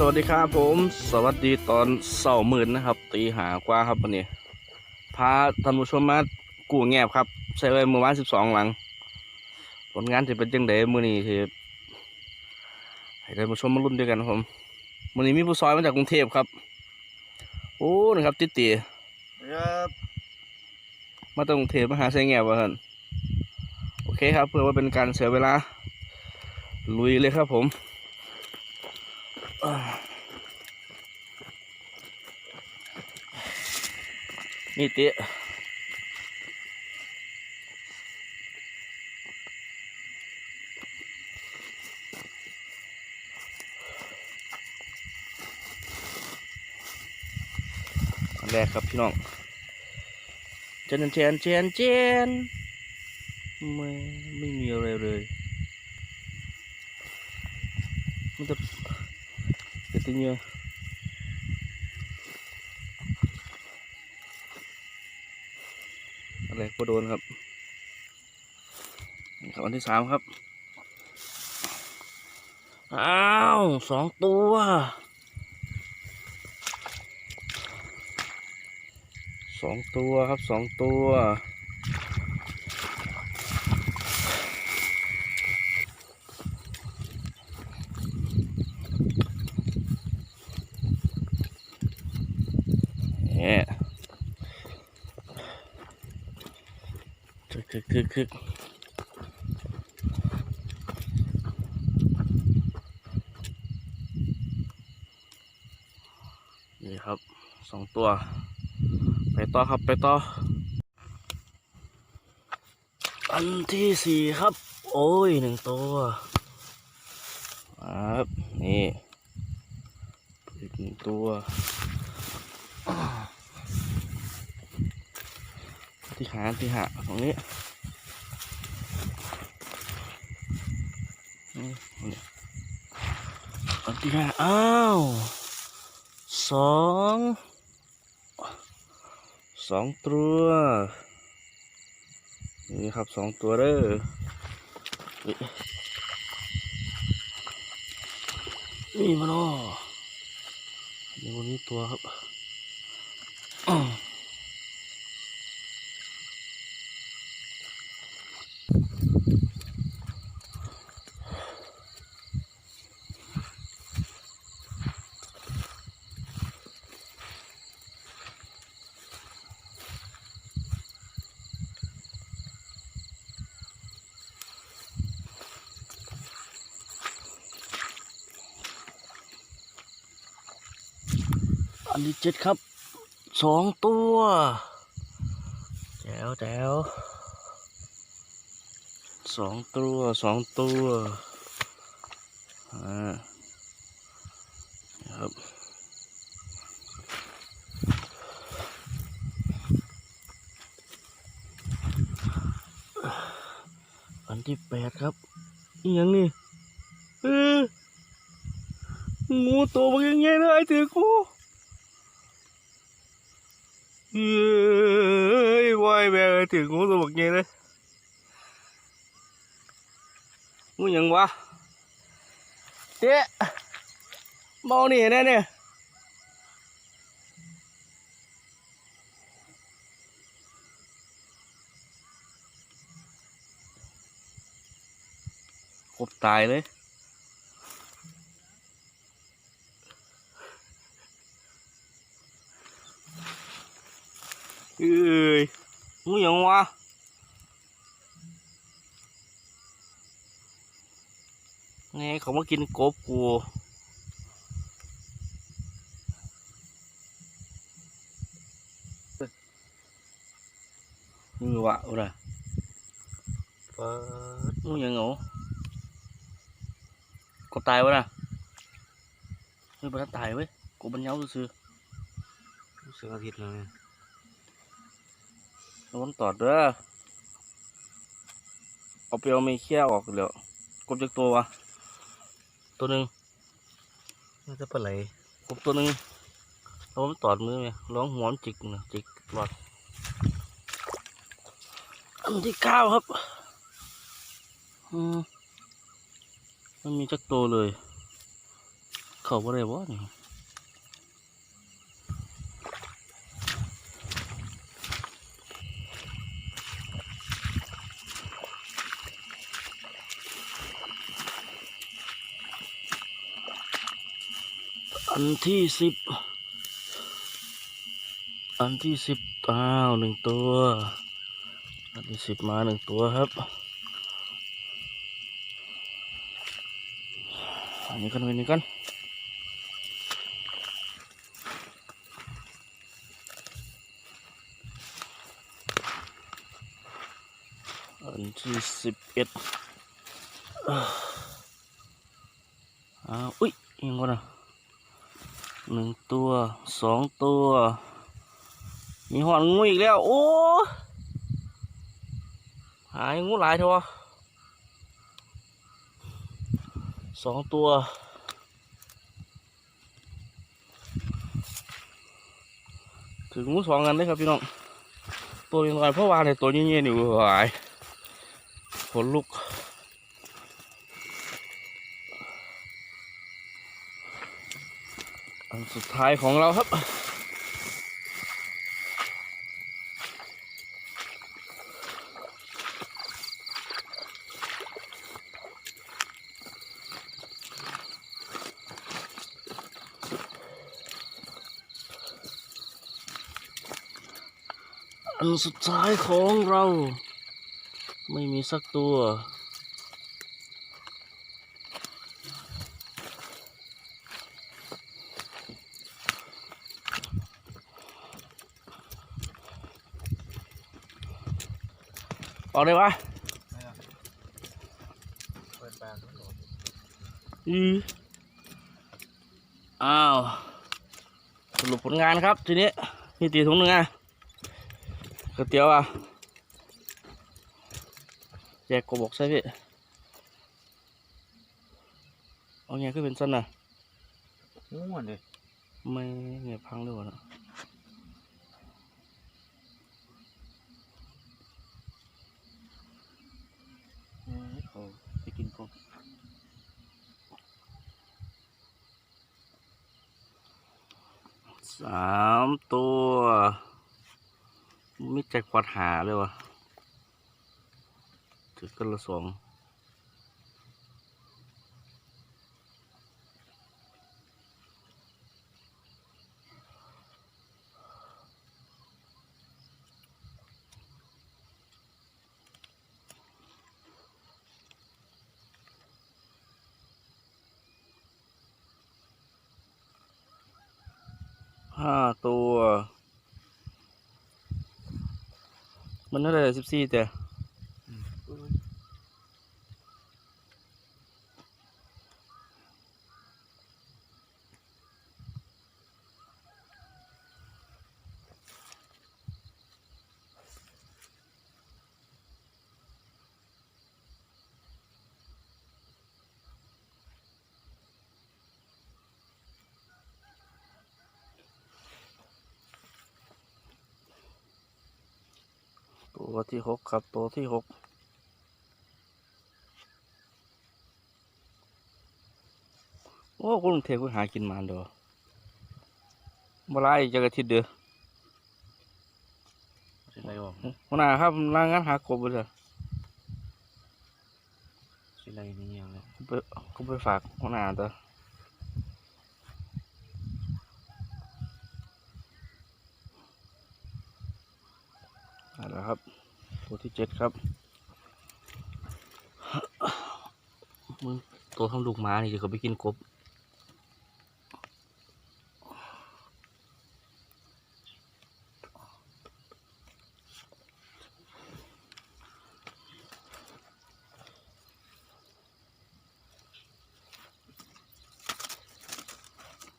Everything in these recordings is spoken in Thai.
สวัสดีครับผม สวัสดีตอนเสาร์หมื่นนะครับ ตีหากว่าครับวันนี้พาท่านผู้ชมมากู่แงบครับใช้ไว้เมื่อวานสิบสองหลัง ผลงานจะเป็นจังไดมื้อนี้ที่ให้ท่านผู้ชมมาลุ้นด้วยกันครับผมมื้อนี้มีผู้ซอยมาจากกรุงเทพครับ โอ้นะครับติตีครับมาจากกรุงเทพมาหาใช้แงบว่าหั่นโอเคครับ เพื่อว่าเป็นการเสียเวลา ลุยเลยครับผม นี่ติอันแรกครับพี่น้องเจนเจนเจนเจนไม่ไม่มีอะไรเลยมันจะ จะติเงี้ยอะไรก็โดนครับนี่ครับอันที่สามครับ อ้าวสองตัวสองตัวครับสองตัว เนี่ย คึกคึกคึกนี่ครับสองตัว ไปต่อครับไปต่อ อันที่สี่ครับ โอ้ยหนึ่งตัวครับนี่อีกหนึ่งตัว ที่ขาที่หาตรงนี้นี่นี่อันที่ห้าอ้าวสองสองตัวนี่ครับสองตัวเด้อนี่นี่มันอ๋อนี่วันนี้ตัวครับ นที่เจ็ดครับ สองตัวแจ๋วแจ๋วสองตัวสองตัวอ่าครับอันที่แปดครับอีหยังนี่เอองูตัวมันยังไงนะไอ้ถือกูเอ้ยวายแม่เอ้ถืองู ไงเลยงูหยังวะเจ๊เมานี่แน่ เนี่ยกบตายเลยเอ้ยงูหยังวะไงเขามากินกบกูนี่วะอุระเปิดงูหยังเหงากบตายวะนะไม่เป็นตายเว้ยกบมันเหงาซื่อรู้สึกอาทิตย์แล้วเนี่ยๆ ระวังตอดเด้อเอาเปลียวไม่เคี้ยวออกเดี๋ยวกบจากตัววะตัวหนึ่งน่าจะปลาไหลกบตัวหนึ่งระวังตอดมือไหมร้องหัวมันจิกนะจิกหลอดอันที่เก้าครับอืมมันมีจักตัวเลย เขาบ่ได้บ่นี่ อันที่สิบ อันที่สิบอ้าวหนึ่งตัว อันที่สิบมาหนึ่งตัวครับ อันนี้กันอันนี้กันอันที่สิบเอ็ดอ้าวอุ้ยยังไงนะ หนึ่งตัวสองตัว มีหอนงูอีกแล้ว โอ้ หายงูหลายเถอะวะสองตัวถึงงูสองกันเลยครับพี่น้อง ตัวยังไงเพราะว่าในตัวเงี้ยๆอยู่หายขนลุก อัน สุดท้ายของเราครับ อันสุดท้ายของเรา ไม่มีสักตัว ออกได้ปะเปิดปากแล้วหลดอืออ้าวสรุปผลงานครับ ทีนี้มีตีถุงหนึ่งอะก๋วยเตี๋ยวอะแยกกบอกใช่พี่เอาไงก็เป็นสั้นน่ะง่วนเลยไม่เงียพังด้วยวะเนอะ เขาไปกินกบ สามตัวไม่แจ็คพอตหาเลยวะถือกันละสอง ห้าตัว มันเท่าไหร่สิบสี่แต่ ตัวที่หกครับ ตัวที่หกโอ้คุณเทพคุณหากินมานเด้อมาไล่จักอาทิตย์เด้อสิไรวะหัวหน้าครับรายงานหากบเลยสิไรนี่ยังเลยเขาไปเขาไปฝากหัวหน้าเด้อเอาละครับ ตัวที่เจ็ดครับมึงตัวทำลูกหม้านี่จะเขาไปกินกบ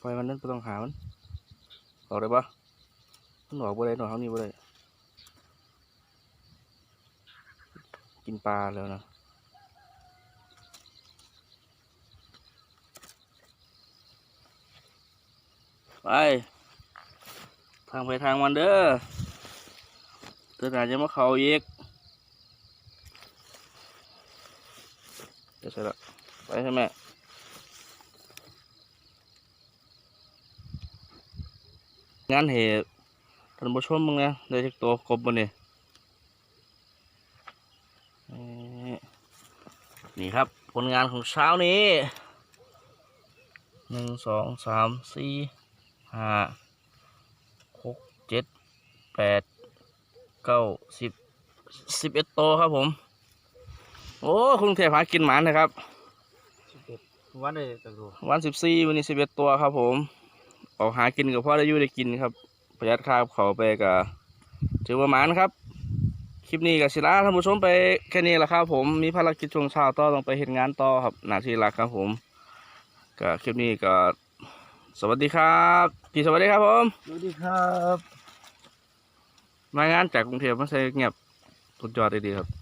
ปล่อยมันนั้นไม่ต้องหามันออกได้ปะมันออกบ่ได้หนอกเขานี่บ่ได้ กินปลาแล้วนะไป ทางไปทางมันเด้อตือนอาจะมาเขาอีกเดี๋ยวเสร็จละไปใช่ไหมงานเหตุท่านผู้ชมมึงนะได้เช็คตัวครบบนนี่นี่ นี่ครับ ผลงานของเช้านี้หนึ่งสองสามสี่ห้าหกเจ็ดแปดเก้าสิบสิบเอ็ดโตวครับผม โอ้คุณเทพหากินหมานนะครับสิบเอ็ดวันได้จากตัววันสิบสี่วันนี้สิบเอ็ดตัวครับผมออกหากินกับพ่อได้อยู่ได้กินครับ ประหยัดค่าเขาไปกับถือว่าหมานครับค ลิปนี้กับศิลาท่านผู้ชมไปแค่นี้แหละครับผมมีภารกิจช่วงเช้าต่อต้องไปเห็นงานต่อครับหน้าที่หลักครับผมก็คลิปนี้ก็สวัสดีครับพี่สวัสดีครับผมสวัสดีครับ มางานจากกรุงเทพมาใส่เงียบสุดยอดเลยดีครับ